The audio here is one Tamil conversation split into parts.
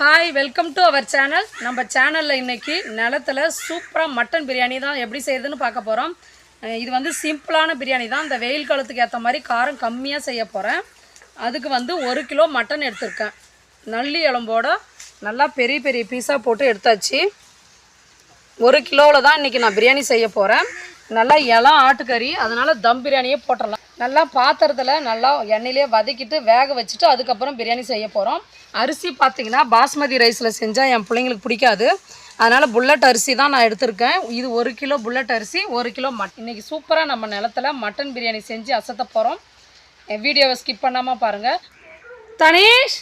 Hi welcome to our channel நம்ம சேனலில் இன்னைக்கு நிலத்துல சூப்பராக மட்டன் பிரியாணி தான் எப்படி செய்யுதுன்னு பார்க்க போகிறோம் இது வந்து சிம்பிளான பிரியாணி தான். இந்த வெயில் காலத்துக்கு ஏற்ற மாதிரி காரம் கம்மியாக செய்ய போகிறேன் அதுக்கு வந்து ஒரு கிலோ மட்டன் எடுத்திருக்கேன். நல்லி எலும்போட நல்லா பெரிய பெரிய பீஸாக போட்டு எடுத்தாச்சு. ஒரு கிலோவில் தான் இன்றைக்கி நான் பிரியாணி செய்ய போகிறேன் நல்லா இளம் ஆட்டுக்கறி அதனால் தம் பிரியாணியே போட்டலாம் நல்லா பாத்திரத்தில் நல்லா எண்ணெயிலே வதக்கிட்டு வேக வச்சுட்டு அதுக்கப்புறம் பிரியாணி செய்ய போகிறோம் அரிசி பார்த்தீங்கன்னா பாஸ்மதி ரைஸில் செஞ்சால் என் பிள்ளைங்களுக்கு பிடிக்காது. அதனால் புல்லட் அரிசி தான் நான் எடுத்திருக்கேன். இது ஒரு கிலோ புல்லட் அரிசி ஒரு கிலோ மட் இன்றைக்கி சூப்பராக நம்ம நிலத்துல மட்டன் பிரியாணி செஞ்சு அசத்த போகிறோம் என் வீடியோவை ஸ்கிப் பண்ணாமல் பாருங்கள் தனீஷ்!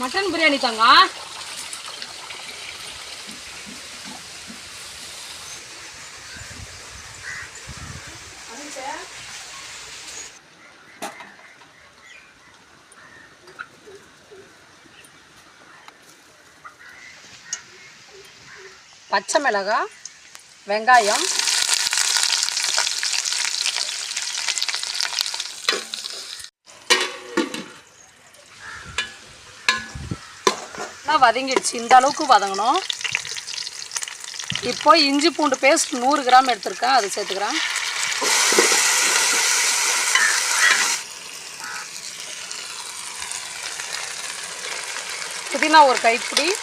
மட்டன் பிரியாணி தாங்க. பச்சை மிளகாய் வெங்காயம் வதங்கிடுச்சு. இந்த அளவுக்கு வதங்கணும். இப்போ இஞ்சி பூண்டு பேஸ்ட் நூறு கிராம் எடுத்திருக்கேன். அது சேர்த்துக்கிறேன். புதினா ஒரு கைப்பிடி.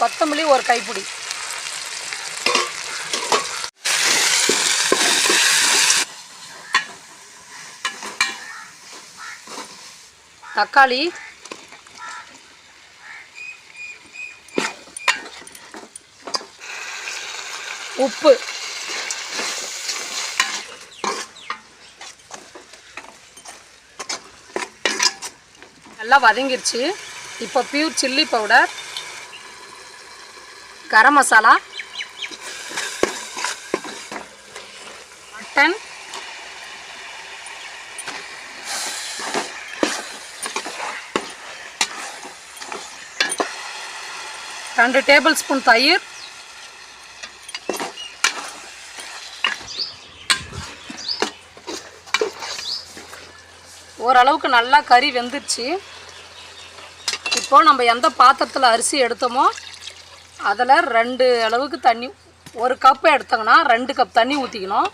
கொத்தமல்லி ஒரு கைப்பிடி. தக்காளி. உப்பு. நல்லா வதங்கிருச்சு. இப்போ pure chilli powder garam masala. Mutton ரெண்டு டேபிள் ஸ்பூன் தயிர். ஓரளவுக்கு நல்லா கறி வெந்துருச்சு. இப்போ நம்ம எந்த பாத்திரத்தில் அரிசி எடுத்தோமோ அதில் ரெண்டு அளவுக்கு தண்ணி ஒரு கப் எடுத்தோங்கன்னா ரெண்டு கப் தண்ணி ஊற்றிக்கணும்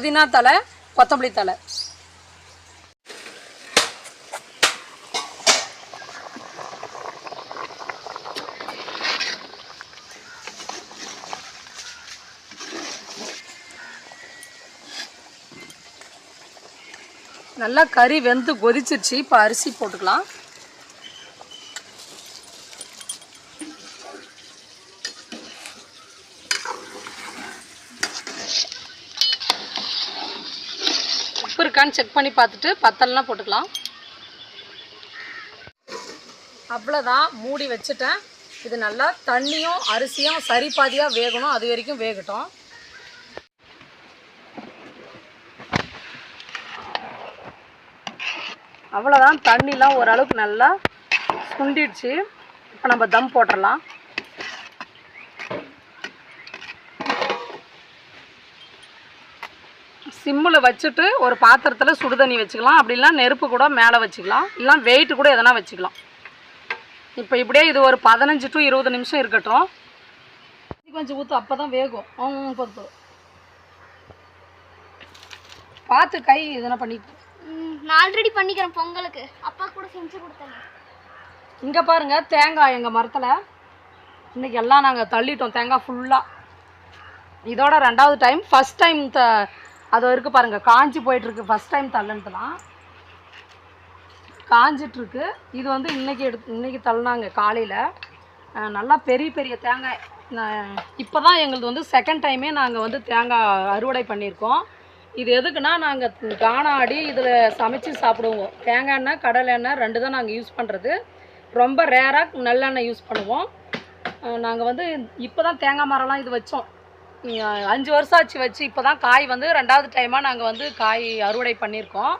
புதினா தலை கொத்தமல்லி தலை நல்லா கறி வெந்து கொதிச்சிருச்சு. இப்போ அரிசி போட்டுக்கலாம் உப்பு இருக்கான்னு செக் பண்ணி பார்த்துட்டு பத்தல்லாம் போட்டுக்கலாம். அவ்வளோதான் மூடி வச்சுட்டேன். இது நல்லா தண்ணியும் அரிசியும் சரி பாதியாக வேகணும். அது வரைக்கும் வேகட்டும். அவ்வளோதான் தண்ணிலாம் ஓரளவுக்கு நல்லா சுண்டிடுச்சு. இப்போ நம்ம தம் போட்டுடலாம் சிம்மில் வச்சுட்டு ஒரு பாத்திரத்தில் சுடு தண்ணி வச்சுக்கலாம். அப்படி இல்லைனா நெருப்பு கூட மேலே வச்சுக்கலாம். இல்லை வெயிட்டு கூட எதனா வச்சுக்கலாம். இப்போ இப்படியே இது ஒரு பதினஞ்சு டு இருபது நிமிஷம் இருக்கட்டும். கொஞ்சம் ஊற்று அப்போ தான் வேகும். பொறுத்து பார்த்து கை எதனா பண்ணி நான் ஆல்ரெடி பண்ணிக்கிறேன் பொங்கலுக்கு. அப்பா கூட செஞ்சு கொடுத்தாங்க இங்கே பாருங்க தேங்காய் எங்கள் மரத்தில். இன்னைக்கு எல்லாம் நாங்கள் தள்ளிட்டோம் தேங்காய் ஃபுல்லாக இதோட ரெண்டாவது டைம் ஃபஸ்ட் டைம் த அது இருக்குது பாருங்கள் காஞ்சி போயிட்டுருக்கு. First time தள்ளுனதுலாம். காஞ்சிட்ருக்கு இது வந்து இன்றைக்கி எடுத்து இன்றைக்கி தள்ளினாங்க காலையில். நல்லா பெரிய பெரிய தேங்காய் இப்போ தான் எங்களது வந்து செகண்ட் டைமே நாங்கள் வந்து தேங்காய் அறுவடை பண்ணியிருக்கோம். இது எதுக்குன்னா நாங்கள் காணாடி இதில் சமைச்சு சாப்பிடுவோம். தேங்காய் எண்ணெய் கடலை எண்ணெய் ரெண்டு தான் நாங்கள் யூஸ் பண்ணுறது ரொம்ப ரேராக நல்லெண்ணெய் யூஸ் பண்ணுவோம். நாங்கள் வந்து இப்போ தான் தேங்காய் மரம்லாம் இது வச்சோம். அஞ்சு வருஷம் ஆச்சு வச்சு இப்போ தான் காய் வந்து ரெண்டாவது டைமாக நாங்கள் வந்து காய் அறுவடை பண்ணியிருக்கோம்.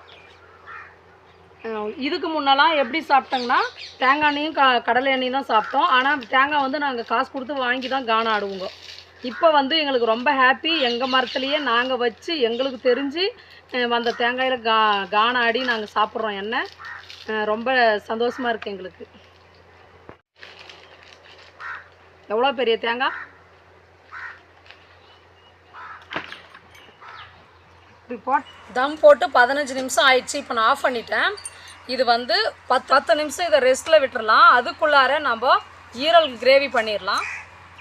இதுக்கு முன்னெல்லாம் எப்படி சாப்பிட்டோங்கன்னா தேங்காய் எண்ணெயும் க கடலை எண்ணெயும் தான் சாப்பிட்டோம். ஆனால் தேங்காய் வந்து நாங்கள் காசு கொடுத்து வாங்கி தான் கானம் ஆடுவோங்க. இப்போ வந்து எங்களுக்கு ரொம்ப ஹாப்பி எங்கள் மரத்துலேயே நாங்கள் வச்சு எங்களுக்கு தெரிஞ்சு அந்த தேங்காயில் கா கானம் ஆடி நாங்கள் சாப்பிட்றோம் எண்ணெய் ரொம்ப சந்தோஷமாக இருக்குது எங்களுக்கு. எவ்வளோ பெரிய தேங்காய்? இப்படி போட் தம் போட்டு பதினஞ்சு நிமிஷம் ஆயிடுச்சு. இப்போ நான் ஆஃப் பண்ணிட்டேன். இது வந்து பத்து பத்து நிமிஷம் இதை ரெஸ்ட்டில் விட்டுறலாம். அதுக்குள்ளார நம்ம ஈரல் கிரேவி பண்ணிடலாம்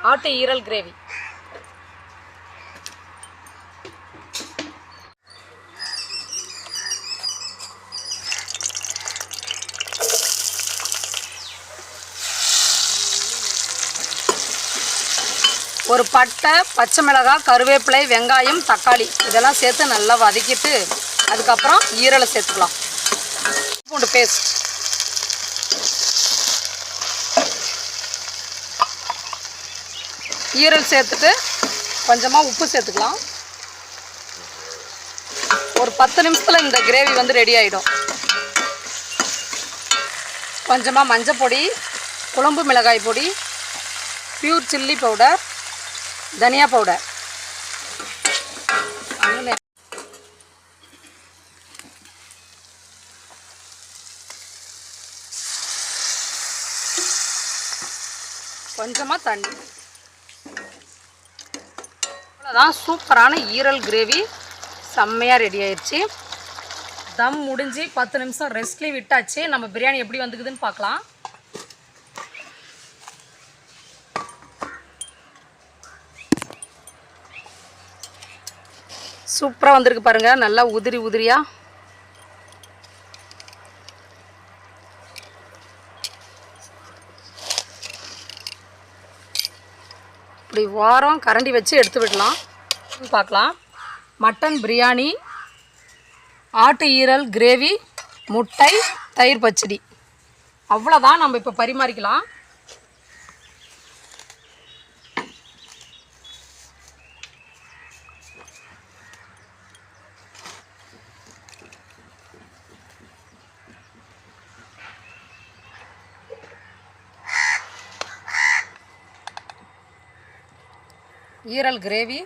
ஆட்டு ஈரல் கிரேவி ஒரு பட்டை பச்சை மிளகாய் கருவேப்பிலை வெங்காயம் தக்காளி இதெல்லாம் சேர்த்து நல்லா வதக்கிட்டு அதுக்கப்புறம் ஈரலை சேர்த்துக்கலாம். பூண்டு பேஸ்ட் ஈரல் சேர்த்துட்டு கொஞ்சமாக உப்பு சேர்த்துக்கலாம். ஒரு பத்து நிமிஷத்தில் இந்த கிரேவி வந்து ரெடி ஆகிடும் கொஞ்சமாக மஞ்சள் பொடி குழம்பு மிளகாய் பொடி பியூர் சில்லி பவுடர் தனியா பவுடர் கொஞ்சமாக தண்ணி. அவ்வளோதான் சூப்பரான ஈரல் கிரேவி செம்மையாக ரெடி ஆயிடுச்சு தம் முடிஞ்சு பத்து நிமிஷம் ரெஸ்ட்லேயே விட்டாச்சு. நம்ம பிரியாணி எப்படி வந்துக்குதுன்னு பார்க்கலாம். சூப்பராக வந்திருக்கு பாருங்க. நல்லா உதிரி உதிரியா. இப்படி வாரம் கரண்டி வச்சு எடுத்து விடலாம். பார்க்கலாம். மட்டன் பிரியாணி ஆட்டு ஈரல் கிரேவி முட்டை தயிர் பச்சடி. அவ்வளோதான் நம்ம இப்போ பரிமாறிக்கலாம். ஈரல் கிரேவி.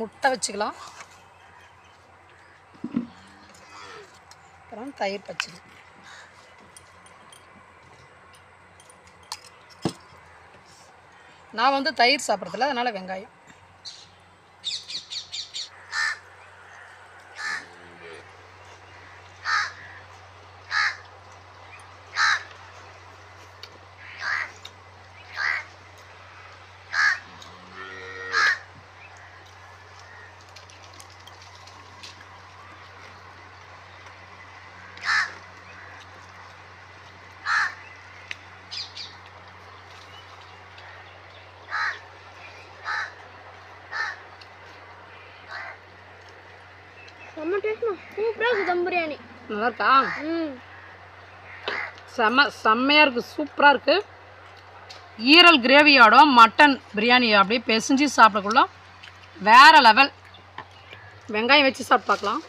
முட்டை வச்சுக்கலாம். அப்புறம் தயிர் பச்சடி. நான் வந்து தயிர் சாப்பிட்றதில்ல அதனால் வெங்காயம். செம்ம டேஸ்ட்மா சூப்பராக இருக்குது தம் பிரியாணி. நல்லா இருக்கா ம். செம்ம செம்மையாக இருக்குது சூப்பராக இருக்குது ஈரல் கிரேவியோட மட்டன் பிரியாணி அப்படியே பிசைஞ்சு சாப்பிடக்குள்ள வேறு லெவல் வெங்காயம் வச்சு சாப்பிட்டு பார்க்கலாம்.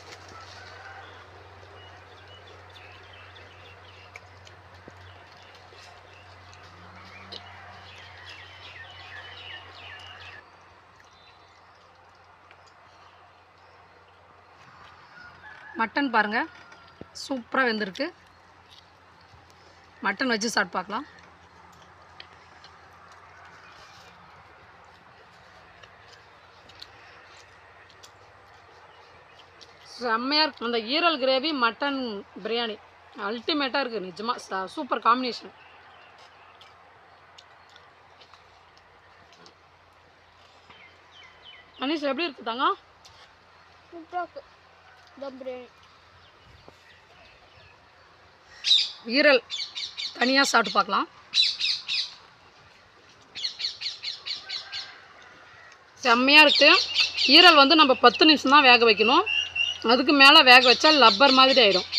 மட்டன் பாருங்கள் சூப்பராக வெந்திருக்கு. மட்டன் வச்சு சாப்பிட்டு பார்க்கலாம் செம்மையாக இருக்குது அந்த ஈரல் கிரேவி மட்டன் பிரியாணி. அல்டிமேட்டாக இருக்குது நிஜமாக சூப்பர் காம்பினேஷன். அனீஸ் எப்படி இருக்கு தாங்க சூப்பராக இருக்குது தம் ஈரல். தனியாக சாப்பிட்டு பார்க்கலாம். செம்மையாக இருக்குது ஈரல் வந்து நம்ம பத்து நிமிஷம் தான் வேக வைக்கணும். அதுக்கு மேலே வேக வச்சா லப்பர் மாதிரி ஆகிடும்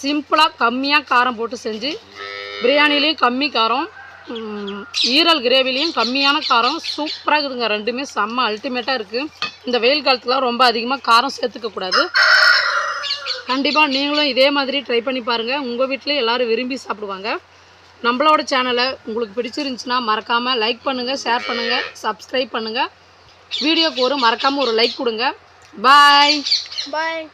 சிம்பிளாக கம்மியாக காரம் போட்டு செஞ்சு பிரியாணிலையும் கம்மி காரம் ஈரல் கிரேவிலையும் கம்மியான காரம். சூப்பராக இருக்குதுங்க. ரெண்டுமே செம்ம அல்டிமேட்டாக இருக்குது இந்த வெயில் காலத்துக்குலாம் ரொம்ப அதிகமாக காரம் சேர்த்துக்கக்கூடாது கண்டிப்பாக நீங்களும் இதே மாதிரி ட்ரை பண்ணி பாருங்கள் உங்கள் வீட்டில் எல்லாரும் விரும்பி சாப்பிடுவாங்க. நம்மளோட சேனலை உங்களுக்கு பிடிச்சிருந்துச்சின்னா மறக்காமல் லைக் பண்ணுங்கள் ஷேர் பண்ணுங்கள் சப்ஸ்கிரைப் பண்ணுங்கள் வீடியோக்கு ஒரு மறக்காமல் ஒரு லைக் கொடுங்க. பாய் பாய்